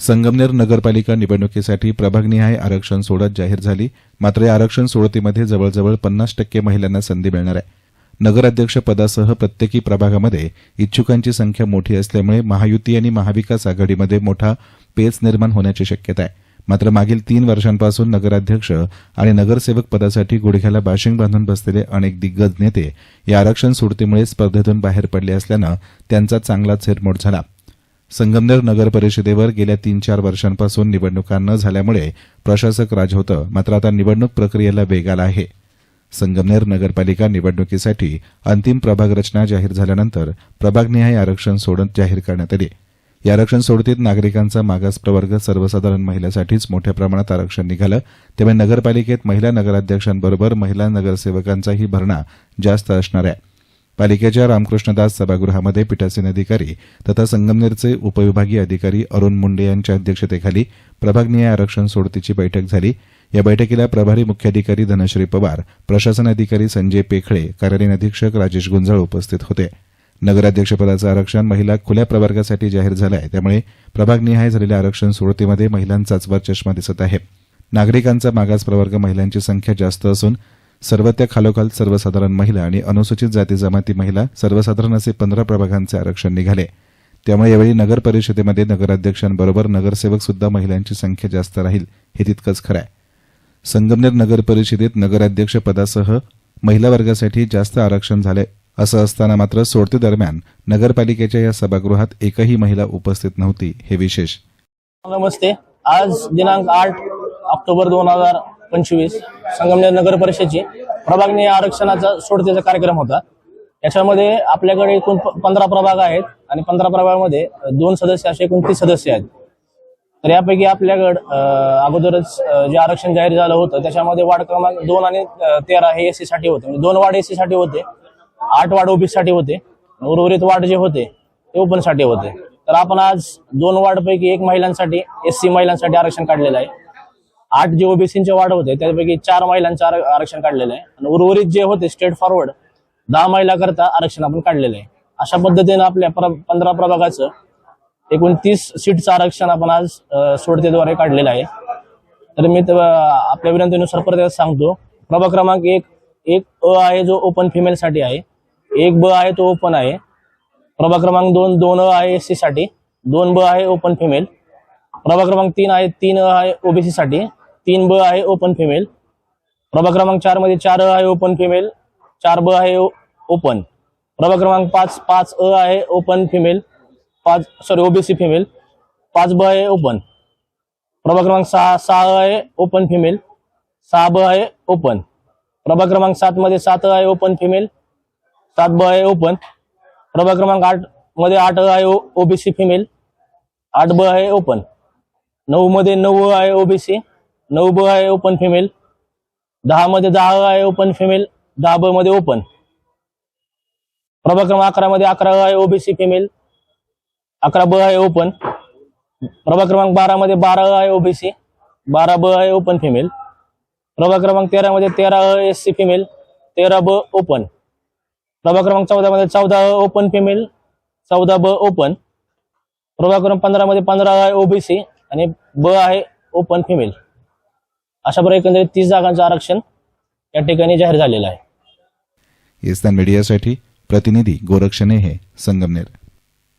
संगमनेर नगरपालिका निवडणुकीसाठी प्रभागनिहाय आरक्षण सोडत जाहीर झाली. मात्र या आरक्षण सोडतीमध्ये जवळजवळ पन्नास टक्के महिलांना संधी मिळणार आहे. नगराध्यक्ष पदासह प्रत्येकी प्रभागामध्ये इच्छुकांची संख्या मोठी असल्यामुळे महायुती आणि महाविकास आघाडीमध्ये मोठा पेच निर्माण होण्याची शक्यता आहे. मात्र मागील तीन वर्षांपासून नगराध्यक्ष आणि नगरसेवक पदासाठी गुडघ्याला बाशिंग बांधून बसलेले अनेक दिग्गज नेते या आरक्षण सोडतीमुळे स्पर्धेतून बाहेर पडले असल्यानं त्यांचा चांगलाच झेरमोड झाला. संगमनेर नगर परिषदेवर गेल्या तीन चार वर्षांपासून निवडणुका न झाल्यामुळे प्रशासक राज होतं मात्र आता निवडणूक प्रक्रियेला वेग आला आहे. संगमनेर नगरपालिका निवडणुकीसाठी अंतिम प्रभाग रचना जाहीर झाल्यानंतर प्रभागनिहाय आरक्षण सोडत जाहीर करण्यात आली. या आरक्षण सोडतीत नागरिकांचा मागास प्रवर्ग सर्वसाधारण महिलांसाठीच मोठ्या प्रमाणात आरक्षण निघालं. त्यामुळे नगरपालिकेत महिला नगराध्यक्षांबरोबर महिला नगरसेवकांचाही भरणा जास्त असणार आहे. पालिकेच्या रामकृष्णदास सभागृहामध्ये पीठासीन अधिकारी तथा संगमनेरचे उपविभागीय अधिकारी अरुण मुंडे यांच्या अध्यक्षतेखाली प्रभागनिहाय आरक्षण सोडतीची बैठक झाली. या बैठकीला प्रभारी मुख्याधिकारी धनश्री पवार प्रशासन अधिकारी संजय पेखळे कार्यालयीन अधीक्षक राजेश गुंजाळ उपस्थित होते. नगराध्यक्षपदाचं आरक्षण महिला खुल्या प्रवर्गासाठी जाहीर झालं आहे त्यामुळे प्रभागनिहाय झालेल्या आरक्षण सोडतीमध्ये महिलांचाच वर चष्मा दिसत आहे. नागरिकांचा मागास प्रवर्ग महिलांची संख्या जास्त असून सर्व त्या खालोखाल सर्वसाधारण महिला आणि अनुसूचित जाती जमाती महिला सर्वसाधारण असे पंधरा प्रभागांचे आरक्षण निघाले. त्यामुळे यावेळी नगर परिषदेमध्ये नगराध्यक्षांबरोबर नगरसेवक सुद्धा महिलांची संख्या जास्त राहील हे तितकंच खरं आहे. संगमनेर नगर परिषदेत नगराध्यक्ष पदासह महिला वर्गासाठी जास्त आरक्षण झाले असं असताना मात्र सोडती दरम्यान नगरपालिकेच्या या सभागृहात एकही महिला उपस्थित नव्हती हे विशेष. नमस्ते. आज दिनांक आठ ऑक्टोबर दोन हजार पंचवीस संगमनेर नगर परिषदेची प्रभागने आरक्षणाचा सोडतीचा कार्यक्रम होता. याच्यामध्ये आपल्याकडे एकूण पंधरा प्रभाग आहेत आणि पंधरा प्रभागामध्ये दोन सदस्य असे एकूण तीस सदस्य आहेत. तर यापैकी आपल्याकडं अगोदरच जे आरक्षण जाहीर झालं होतं त्याच्यामध्ये वार्ड क्रमांक दोन आणि तेरा हे एसी साठी होते. म्हणजे दोन वार्ड एसी साठी होते आठ वार्ड ओबीसी साठी होते उर्वरित वार्ड जे होते ते ओपनसाठी होते. तर आपण आज दोन वार्डपैकी एक महिलांसाठी एससी महिलांसाठी आरक्षण काढलेलं आहे. आठ जे ओबीसीचे वाढ होते त्यापैकी चार महिलांचं आरक्षण काढलेलं आहे. आणि उर्वरित जे होते स्टेट फॉरवर्ड दहा महिला करता आरक्षण आपण काढलेलं आहे. अशा पद्धतीनं आपल्या पंधरा प्रभागाचं एकूण तीस सीटचं आरक्षण आपण आज सोडतेद्वारे काढलेलं आहे. तर मी आपल्या विनंतीनुसार परत सांगतो. प्रभाग क्रमांक एक एक अ आहे जो ओपन फिमेल साठी आहे. एक ब आहे तो ओपन आहे. प्रभाग क्रमांक दोन दोन अ आहे एससाठी. दोन ब आहे ओपन फिमेल प्रभाग क्रमांक तीन आहे तीन अ आहे ओबीसी साठी. तीन ब आहे ओपन फिमेल प्रभाग क्रमांक चारमध्ये चार अ आहे ओपन फिमेल चार ब आहे ओ- ओपन प्रभाग क्रमांक पाच पाच अ आहे ओपन फिमेल पाच सॉरी ओबीसी फिमेल पाच ब आहे ओपन प्रभाग क्रमांक सहा सहा अ आहे ओपन फिमेल सहा ब आहे ओपन प्रभाग क्रमांक सात मध्ये सात अ आहे ओपन फिमेल सात ब आहे ओपन प्रभाग क्रमांक आठमध्ये आठ अ आहे ओबीसी फिमेल आठ ब आहे ओपन नऊ मध्ये नऊ आहे ओबीसी नऊ ब आहे ओपन फिमेल दहा मध्ये दहा आहे ओपन फिमेल दहा ब मध्ये ओपन प्रभाग क्रमांक अकरा मध्ये अकरा आहे ओबीसी फिमेल अकरा ब आहे ओपन प्रभाग क्रमांक बारा मध्ये बारा आहे ओबीसी बारा ब आहे ओपन फिमेल प्रभाग क्रमांक तेरा मध्ये तेरा अ एस सी फिमेल तेरा ब ओपन प्रभाग क्रमांक चौदा मध्ये चौदा अ ओपन फिमेल चौदा ब ओपन प्रभाग क्रमांक पंधरा मध्ये पंधरा आहे ओबीसी आणि ब आहे ओपन फिमेल अशा प्रकारे एकंदरीत तीस जागांचं आरक्षण या ठिकाणी जाहीर झालेलं आहे. इस्तान मीडियासाठी प्रतिनिधी गोरक्षणे हे संगमनेर